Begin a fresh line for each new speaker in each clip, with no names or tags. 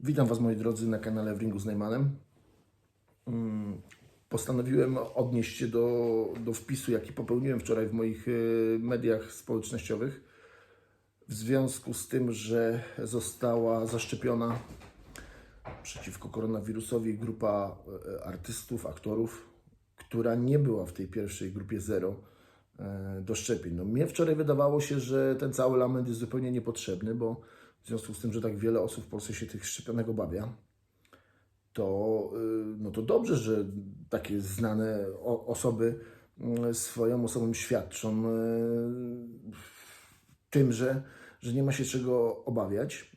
Witam Was moi drodzy na kanale w Ringu z Neymanem. Mm, Postanowiłem odnieść się do, do wpisu, jaki popełniłem wczoraj w moich y, mediach społecznościowych w związku z tym, że została zaszczepiona przeciwko koronawirusowi grupa e, artystów, aktorów, która nie była w tej pierwszej grupie zero e, do szczepień. No, mnie wczoraj wydawało się, że ten cały lament jest zupełnie niepotrzebny, bo w związku z tym, że tak wiele osób w Polsce się tych szczepionek obawia, to, y, no to dobrze, że takie znane osoby mm, swoją osobą świadczą y, tym, że, że nie ma się czego obawiać.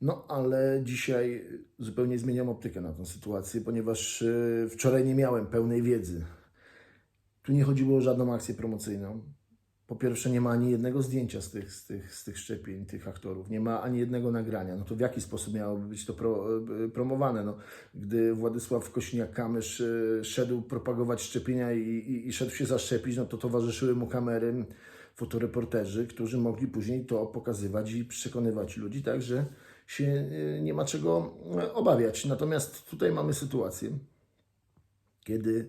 No, ale dzisiaj zupełnie zmieniam optykę na tę sytuację, ponieważ y, wczoraj nie miałem pełnej wiedzy. Tu nie chodziło o żadną akcję promocyjną. Po pierwsze, nie ma ani jednego zdjęcia z tych, z tych, z tych szczepień, tych aktorów. Nie ma ani jednego nagrania. No to w jaki sposób miałoby być to pro, y, promowane? No, gdy Władysław Kośniak-Kamysz y, szedł propagować szczepienia i, i, i szedł się zaszczepić, no to towarzyszyły mu kamery, fotoreporterzy, którzy mogli później to pokazywać i przekonywać ludzi, tak, że się nie ma czego obawiać. Natomiast tutaj mamy sytuację, kiedy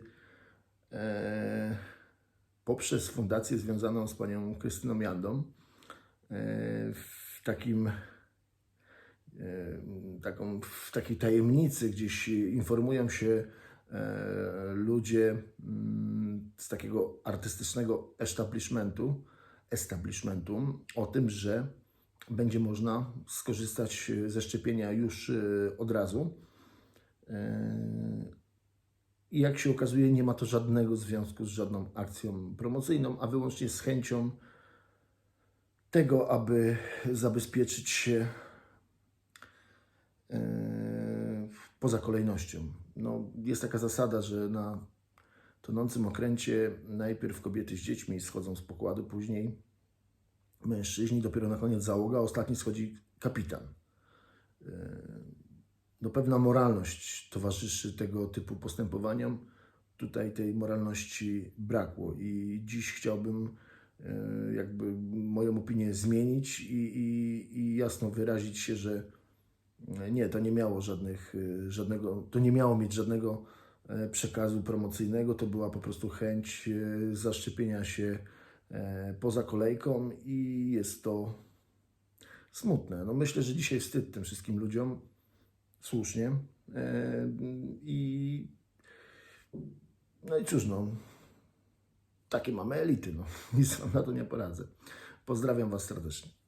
e, poprzez fundację związaną z panią Krystyną Jandą e, w takim e, taką, w takiej tajemnicy gdzieś informują się e, ludzie mm, z takiego artystycznego establishmentu, establishmentu o tym, że będzie można skorzystać ze szczepienia już od razu. E, I jak się okazuje, nie ma to żadnego związku z żadną akcją promocyjną, a wyłącznie z chęcią tego, aby zabezpieczyć się e, poza kolejnością. No, jest taka zasada, że na tonącym okręcie najpierw kobiety z dziećmi schodzą z pokładu, później mężczyźni, dopiero na koniec załoga, ostatni schodzi kapitan. No, pewna moralność towarzyszy tego typu postępowaniom. Tutaj tej moralności brakło i dziś chciałbym e, jakby moją opinię zmienić i, i, i jasno wyrazić się, że nie, to nie miało żadnych, e, żadnego, to nie miało mieć żadnego e, przekazu promocyjnego, to była po prostu chęć e, zaszczepienia się e, poza kolejką i jest to smutne. No myślę, że dzisiaj wstyd tym wszystkim ludziom, słusznie. E, I no i cóż, no, takie mamy elity, no, nic wam na to nie poradzę. Pozdrawiam Was serdecznie.